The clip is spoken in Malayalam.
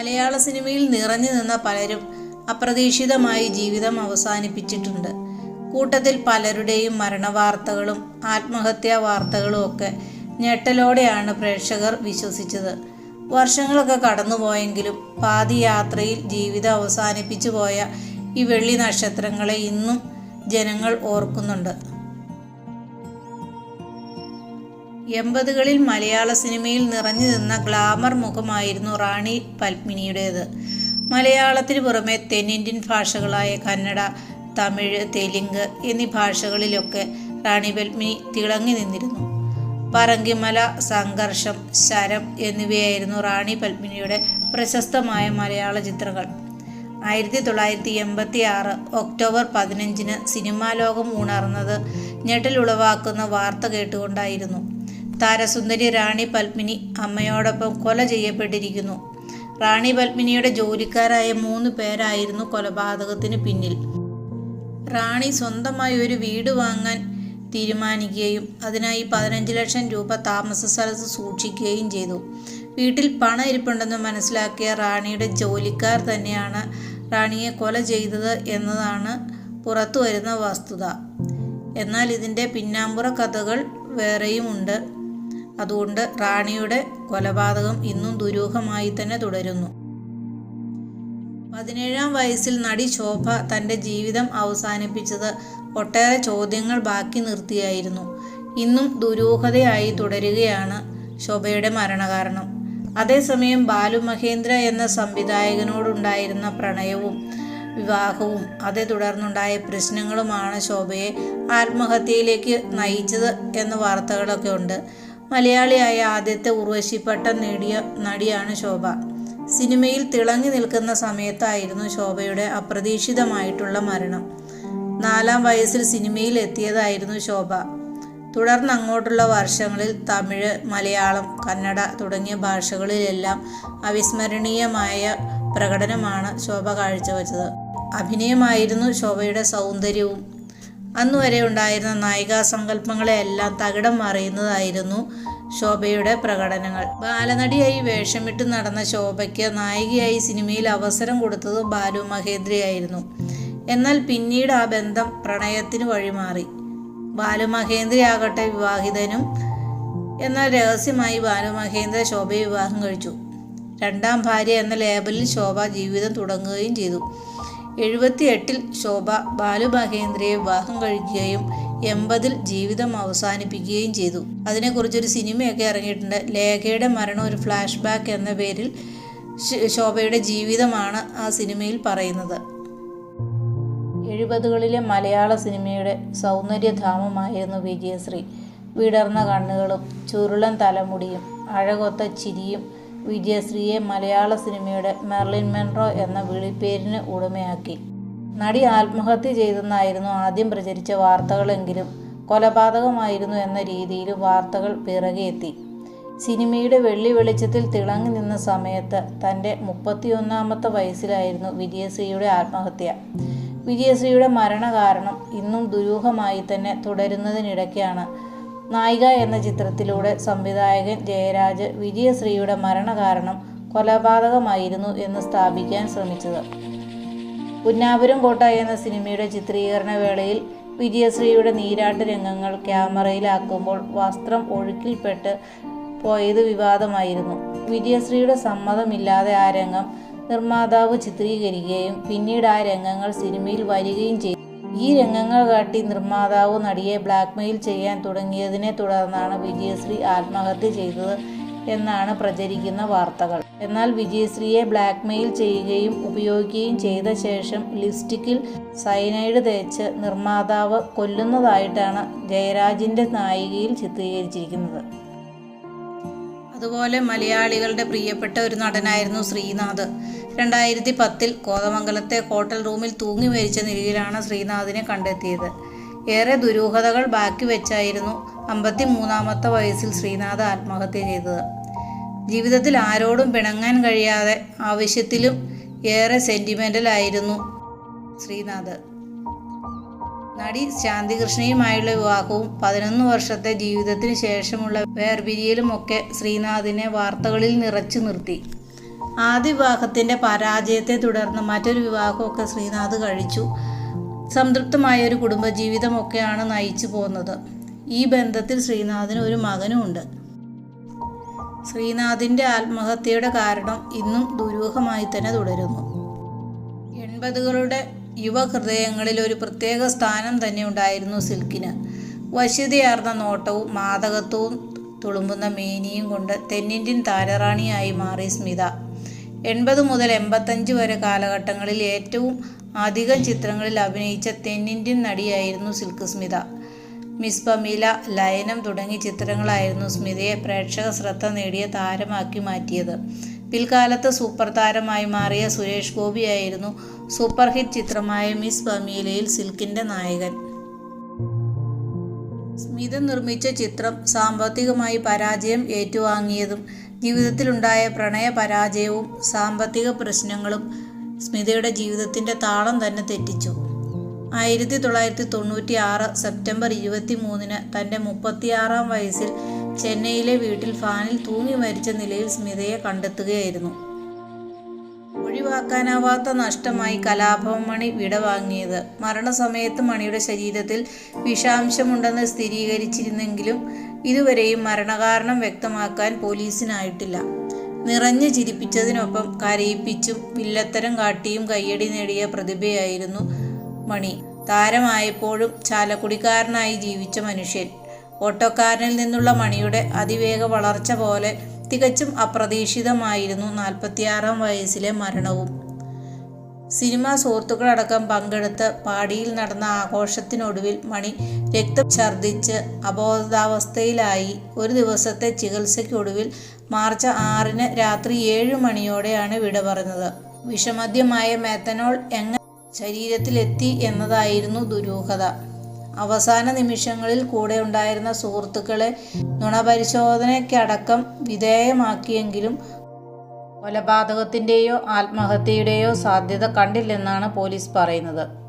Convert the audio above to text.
മലയാള സിനിമയിൽ നിറഞ്ഞു നിന്ന പലരും അപ്രതീക്ഷിതമായി ജീവിതം അവസാനിപ്പിച്ചിട്ടുണ്ട്. കൂട്ടത്തിൽ പലരുടെയും മരണവാർത്തകളും ആത്മഹത്യാ വാർത്തകളും ഒക്കെ ഞെട്ടലോടെയാണ് പ്രേക്ഷകർ വിശ്വസിച്ചത്. വർഷങ്ങളൊക്കെ കടന്നുപോയെങ്കിലും പാതി യാത്രയിൽ ജീവിതം അവസാനിപ്പിച്ചു പോയ ഈ വെള്ളി നക്ഷത്രങ്ങളെ ഇന്നും ജനങ്ങൾ ഓർക്കുന്നുണ്ട്. എൺപതുകളിൽ മലയാള സിനിമയിൽ നിറഞ്ഞു നിന്ന ഗ്ലാമർ മുഖമായിരുന്നു റാണി പത്മിനിയുടേത്. മലയാളത്തിന് പുറമെ തെന്നിന്ത്യൻ ഭാഷകളായ കന്നഡ തമിഴ് തെലുങ്ക് എന്നീ ഭാഷകളിലൊക്കെ റാണി പത്മിനി തിളങ്ങി നിന്നിരുന്നു. പറങ്കിമല സംഘർഷം ശരം എന്നിവയായിരുന്നു റാണി പത്മിനിയുടെ പ്രശസ്തമായ മലയാള ചിത്രങ്ങൾ. ആയിരത്തി തൊള്ളായിരത്തി എൺപത്തി ആറ് ഒക്ടോബർ പതിനഞ്ചിന് സിനിമാ ലോകം ഉണർന്നത് ഞെട്ടലുളവാക്കുന്ന വാർത്ത കേട്ടുകൊണ്ടായിരുന്നു. താരസുന്ദരി റാണി പത്മിനി അമ്മയോടൊപ്പം കൊല ചെയ്യപ്പെട്ടിരിക്കുന്നു. റാണി പത്മിനിയുടെ ജോലിക്കാരായ മൂന്ന് പേരായിരുന്നു കൊലപാതകത്തിന് പിന്നിൽ. റാണി സ്വന്തമായി ഒരു വീട് വാങ്ങാൻ തീരുമാനിക്കുകയും അതിനായി പതിനഞ്ച് ലക്ഷം രൂപ താമസ സ്ഥലത്ത് സൂക്ഷിക്കുകയും ചെയ്തു. വീട്ടിൽ പണം ഇരിപ്പുണ്ടെന്ന് മനസ്സിലാക്കിയ റാണിയുടെ ജോലിക്കാർ തന്നെയാണ് റാണിയെ കൊല ചെയ്തത് എന്നതാണ് പുറത്തു വരുന്ന വസ്തുത. എന്നാൽ ഇതിന്റെ പിന്നാമ്പുറ കഥകൾ വേറെയുമുണ്ട്. അതുകൊണ്ട് റാണിയുടെ കൊലപാതകം ഇന്നും ദുരൂഹമായി തന്നെ തുടരുന്നു. പതിനേഴാം വയസ്സിൽ നടി ശോഭ തന്റെ ജീവിതം അവസാനിപ്പിച്ചത് ഒട്ടേറെ ചോദ്യങ്ങൾ ബാക്കി നിർത്തിയായിരുന്നു. ഇന്നും ദുരൂഹതയായി തുടരുകയാണ് ശോഭയുടെ മരണകാരണം. അതേസമയം ബാലു മഹേന്ദ്ര എന്ന സംവിധായകനോടുണ്ടായിരുന്ന പ്രണയവും വിവാഹവും അതേ തുടർന്നുണ്ടായ പ്രശ്നങ്ങളുമാണ് ശോഭയെ ആത്മഹത്യയിലേക്ക് നയിച്ചത് എന്ന വാർത്തകളൊക്കെ ഉണ്ട്. മലയാളിയായ ആദ്യത്തെ ഉർവശിപ്പട്ടം നേടിയ നടിയാണ് ശോഭ. സിനിമയിൽ തിളങ്ങി നിൽക്കുന്ന സമയത്തായിരുന്നു ശോഭയുടെ അപ്രതീക്ഷിതമായിട്ടുള്ള മരണം. നാലാം വയസ്സിൽ സിനിമയിൽ എത്തിയതായിരുന്നു ശോഭ. തുടർന്ന് അങ്ങോട്ടുള്ള വർഷങ്ങളിൽ തമിഴ് മലയാളം കന്നഡ തുടങ്ങിയ ഭാഷകളിലെല്ലാം അവിസ്മരണീയമായ പ്രകടനമാണ് ശോഭ കാഴ്ചവെച്ചത്. അഭിനയമായിരുന്നു ശോഭയുടെ സൗന്ദര്യവും. അന്നുവരെ ഉണ്ടായിരുന്ന നായികാ സങ്കല്പങ്ങളെയെല്ലാം തകിടം മറിയുന്നതായിരുന്നു ശോഭയുടെ പ്രകടനങ്ങൾ. ബാലനടിയായി വേഷമിട്ട് നടന്ന ശോഭയ്ക്ക് നായികയായി സിനിമയിൽ അവസരം കൊടുത്തത് ബാലു മഹേന്ദ്രയായിരുന്നു. എന്നാൽ പിന്നീട് ആ ബന്ധം പ്രണയത്തിന് വഴിമാറി. ബാലു മഹേന്ദ്രയാകട്ടെ വിവാഹിതനും എന്നാൽ രഹസ്യമായി ബാലു മഹേന്ദ്ര ശോഭയെ വിവാഹം കഴിച്ചു. രണ്ടാം ഭാര്യ എന്ന ലേബലിൽ ശോഭ ജീവിതം തുടങ്ങുകയും ചെയ്തു. എഴുപത്തിയെട്ടിൽ ശോഭ ബാലു മഹേന്ദ്രയെ വിവാഹം കഴിക്കുകയും എൺപതിൽ ജീവിതം അവസാനിപ്പിക്കുകയും ചെയ്തു. അതിനെക്കുറിച്ചൊരു സിനിമയൊക്കെ ഇറങ്ങിയിട്ടുണ്ട്. ലേഖയുടെ മരണം ഒരു ഫ്ലാഷ് ബാക്ക് എന്ന പേരിൽ ശോഭയുടെ ജീവിതമാണ് ആ സിനിമയിൽ പറയുന്നത്. എഴുപതുകളിലെ മലയാള സിനിമയുടെ സൗന്ദര്യധാമമായിരുന്നു വിജയശ്രീ. വിടർന്ന കണ്ണുകളും ചുരുളൻ തലമുടിയും അഴകൊത്ത ചിരിയും വിജയശ്രീയെ മലയാള സിനിമയുടെ മെർലിൻ മെൻറോ എന്ന വിളിപ്പേരിന് ഉടമയാക്കി. നടി ആത്മഹത്യ ചെയ്തെന്നായിരുന്നു ആദ്യം പ്രചരിച്ച വാർത്തകളെങ്കിലും കൊലപാതകമായിരുന്നു എന്ന രീതിയിൽ വാർത്തകൾ പിറകെയെത്തി. സിനിമയുടെ വെള്ളി വെളിച്ചത്തിൽ തിളങ്ങി നിന്ന സമയത്ത് തന്റെ മുപ്പത്തിയൊന്നാമത്തെ വയസ്സിലായിരുന്നു വിജയശ്രീയുടെ ആത്മഹത്യ. വിജയശ്രീയുടെ മരണകാരണം ഇന്നും ദുരൂഹമായി തന്നെ തുടരുന്നതിനിടയ്ക്കാണ് നായിക എന്ന ചിത്രത്തിലൂടെ സംവിധായകൻ ജയരാജ് വിജയശ്രീയുടെ മരണകാരണം കൊലപാതകമായിരുന്നു എന്ന് സ്ഥാപിക്കാൻ ശ്രമിച്ചത്. പുന്നാപുരം കോട്ട എന്ന സിനിമയുടെ ചിത്രീകരണ വേളയിൽ വിജയശ്രീയുടെ നീരാട്ട് രംഗങ്ങൾ ക്യാമറയിലാക്കുമ്പോൾ വസ്ത്രം ഒഴുക്കിൽപ്പെട്ട് പോയത് വിവാദമായിരുന്നു. വിജയശ്രീയുടെ സമ്മതമില്ലാതെ ആ രംഗം നിർമ്മാതാവ് ചിത്രീകരിക്കുകയും പിന്നീട് ആ രംഗങ്ങൾ സിനിമയിൽ വരികയും ചെയ്തു. ഈ രംഗങ്ങൾ കാട്ടി നിർമ്മാതാവ് നടിയെ ബ്ലാക്ക്മെയിൽ ചെയ്യാൻ തുടങ്ങിയതിനെ തുടർന്നാണ് വിജയശ്രീ ആത്മഹത്യ ചെയ്തത് എന്നാണ് പ്രചരിക്കുന്ന വാർത്തകൾ. എന്നാൽ വിജയശ്രീയെ ബ്ലാക്ക്മെയിൽ ചെയ്യുകയും ഉപയോഗിക്കുകയും ചെയ്ത ശേഷം ലിപ്സ്റ്റിക്കിൽ സൈനൈഡ് തേച്ച് നിർമ്മാതാവ് കൊല്ലുന്നതായിട്ടാണ് ജയരാജിന്റെ നായികയിൽ ചിത്രീകരിച്ചിരിക്കുന്നത്. അതുപോലെ മലയാളികളുടെ പ്രിയപ്പെട്ട ഒരു നടനായിരുന്നു ശ്രീനാഥ്. രണ്ടായിരത്തി പത്തിൽ കോതമംഗലത്തെ ഹോട്ടൽ റൂമിൽ തൂങ്ങി മരിച്ച നിലയിലാണ് ശ്രീനാഥിനെ കണ്ടെത്തിയത്. ഏറെ ദുരൂഹതകൾ ബാക്കി വെച്ചായിരുന്നു അമ്പത്തി മൂന്നാമത്തെ വയസ്സിൽ ശ്രീനാഥ് ആത്മഹത്യ ചെയ്തത്. ജീവിതത്തിൽ ആരോടും പിണങ്ങാൻ കഴിയാതെ ആവശ്യത്തിലും ഏറെ സെന്റിമെന്റലായിരുന്നു ശ്രീനാഥ്. നടി ശാന്തികൃഷ്ണയുമായുള്ള വിവാഹവും പതിനൊന്ന് വർഷത്തെ ജീവിതത്തിന് ശേഷമുള്ള വേർപിരിയലുമൊക്കെ ശ്രീനാഥിനെ വാർത്തകളിൽ നിറച്ചു നിർത്തി. ആദ്യ വിവാഹത്തിന്റെ പരാജയത്തെ തുടർന്ന് മറ്റൊരു വിവാഹമൊക്കെ ശ്രീനാഥ് കഴിച്ചു. സംതൃപ്തമായ ഒരു കുടുംബജീവിതമൊക്കെയാണ് നയിച്ചു പോകുന്നത്. ഈ ബന്ധത്തിൽ ശ്രീനാഥിന് ഒരു മകനുമുണ്ട്. ശ്രീനാഥിന്റെ ആത്മഹത്യയുടെ കാരണം ഇന്നും ദുരൂഹമായി തന്നെ തുടരുന്നു. എൺപതുകളുടെ യുവഹൃദയങ്ങളിൽ ഒരു പ്രത്യേക സ്ഥാനം തന്നെ ഉണ്ടായിരുന്നു സിൽക്കിന്. വശ്യതയാർന്ന നോട്ടവും മാതകത്വവും തുളുമ്പുന്ന മേനിയും കൊണ്ട് തെന്നിന്ത്യൻ താരറാണിയായി മാറി സ്മിത. എൺപത് മുതൽ എൺപത്തഞ്ച് വരെ കാലഘട്ടങ്ങളിൽ ഏറ്റവും അധികം ചിത്രങ്ങളിൽ അഭിനയിച്ച തെന്നിന്ത്യൻ നടിയായിരുന്നു സിൽക്ക് സ്മിത. മിസ് പമീല ലയനം തുടങ്ങിയ ചിത്രങ്ങളായിരുന്നു സ്മിതയെ പ്രേക്ഷക ശ്രദ്ധ നേടിയ താരമാക്കി മാറ്റിയത്. പിൽക്കാലത്ത് സൂപ്പർ താരമായി മാറിയ സുരേഷ് ഗോപിയായിരുന്നു സൂപ്പർ ഹിറ്റ് ചിത്രമായ മിസ് പമീലയിൽ സിൽക്കിന്റെ നായകൻ. സ്മിത നിർമ്മിച്ച ചിത്രം സാമ്പത്തികമായി പരാജയം ഏറ്റുവാങ്ങിയതും ജീവിതത്തിലുണ്ടായ പ്രണയ പരാജയവും സാമ്പത്തിക പ്രശ്നങ്ങളും സ്മിതയുടെ ജീവിതത്തിന്റെ താളം തന്നെ തെറ്റിച്ചു. ആയിരത്തി തൊള്ളായിരത്തി തൊണ്ണൂറ്റി ആറ് സെപ്റ്റംബർ ഇരുപത്തി മൂന്നിന് തന്റെ മുപ്പത്തിയാറാം വയസ്സിൽ ചെന്നൈയിലെ വീട്ടിൽ ഫാനിൽ തൂങ്ങി മരിച്ച നിലയിൽ സ്മിതയെ കണ്ടെത്തുകയായിരുന്നു. ഒഴിവാക്കാനാവാത്ത നഷ്ടമായി കലാഭവൻ മണി വിടവാങ്ങിയത്. മരണസമയത്ത് മണിയുടെ ശരീരത്തിൽ വിഷാംശമുണ്ടെന്ന് സ്ഥിരീകരിച്ചിരുന്നെങ്കിലും ഇതുവരെയും മരണകാരണം വ്യക്തമാക്കാൻ പോലീസിനായിട്ടില്ല. നിറഞ്ഞു ചിരിപ്പിച്ചതിനൊപ്പം കരയിപ്പിച്ചും വില്ലത്തരം കാട്ടിയും കയ്യടി നേടിയ പ്രതിഭയായിരുന്നു മണി. താരമായപ്പോഴും ചാലക്കുടിക്കാരനായി ജീവിച്ച മനുഷ്യൻ. ഓട്ടോക്കാരനിൽ നിന്നുള്ള മണിയുടെ അതിവേഗ വളർച്ച പോലെ തികച്ചും അപ്രതീക്ഷിതമായിരുന്നു നാൽപ്പത്തിയാറാം വയസ്സിലെ മരണവും. സിനിമാ സുഹൃത്തുക്കളടക്കം പങ്കെടുത്ത് പാടിയിൽ നടന്ന ആഘോഷത്തിനൊടുവിൽ മണി രക്തം ഛർദ്ദിച്ച് അബോധാവസ്ഥയിലായി. ഒരു ദിവസത്തെ ചികിത്സയ്ക്കൊടുവിൽ മാർച്ച് ആറിന് രാത്രി ഏഴ് മണിയോടെയാണ് വിട പറഞ്ഞത്. വിഷമദ്യമായ മെത്തനോൾ എങ്ങനെ ശരീരത്തിലെത്തി എന്നതായിരുന്നു ദുരൂഹത. അവസാന നിമിഷങ്ങളിൽ കൂടെ ഉണ്ടായിരുന്ന സുഹൃത്തുക്കളെ നുണപരിശോധനയ്ക്കടക്കം വിധേയമാക്കിയെങ്കിലും കൊലപാതകത്തിന്റെയോ ആത്മഹത്യയുടെയോ സാധ്യത കണ്ടില്ലെന്നാണ് പോലീസ് പറയുന്നത്.